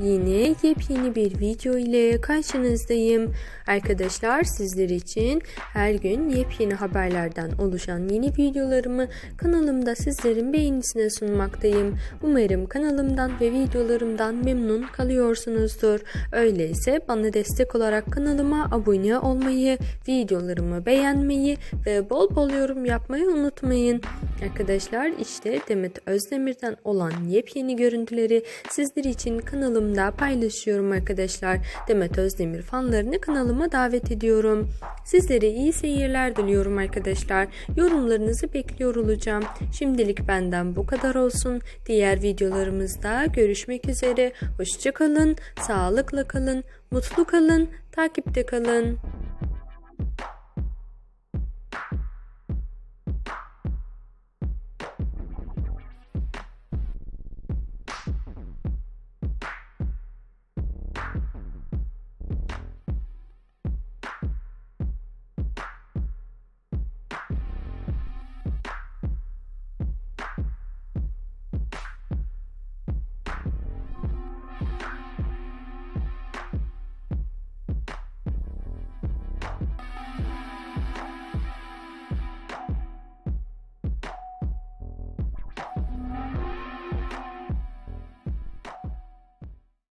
Yine yepyeni bir video ile karşınızdayım. Arkadaşlar sizler için her gün yepyeni haberlerden oluşan yeni videolarımı kanalımda sizlerin beğenisine sunmaktayım. Umarım kanalımdan ve videolarımdan memnun kalıyorsunuzdur. Öyleyse bana destek olarak kanalıma abone olmayı, videolarımı beğenmeyi ve bol bol yorum yapmayı unutmayın. Arkadaşlar işte Demet Özdemir'den olan yepyeni görüntüleri sizler için kanalımda paylaşıyorum arkadaşlar. Demet Özdemir fanlarını kanalıma davet ediyorum. Sizlere iyi seyirler diliyorum arkadaşlar. Yorumlarınızı bekliyor olacağım. Şimdilik benden bu kadar olsun. Diğer videolarımızda görüşmek üzere. Hoşçakalın, sağlıkla kalın, mutlu kalın, takipte kalın.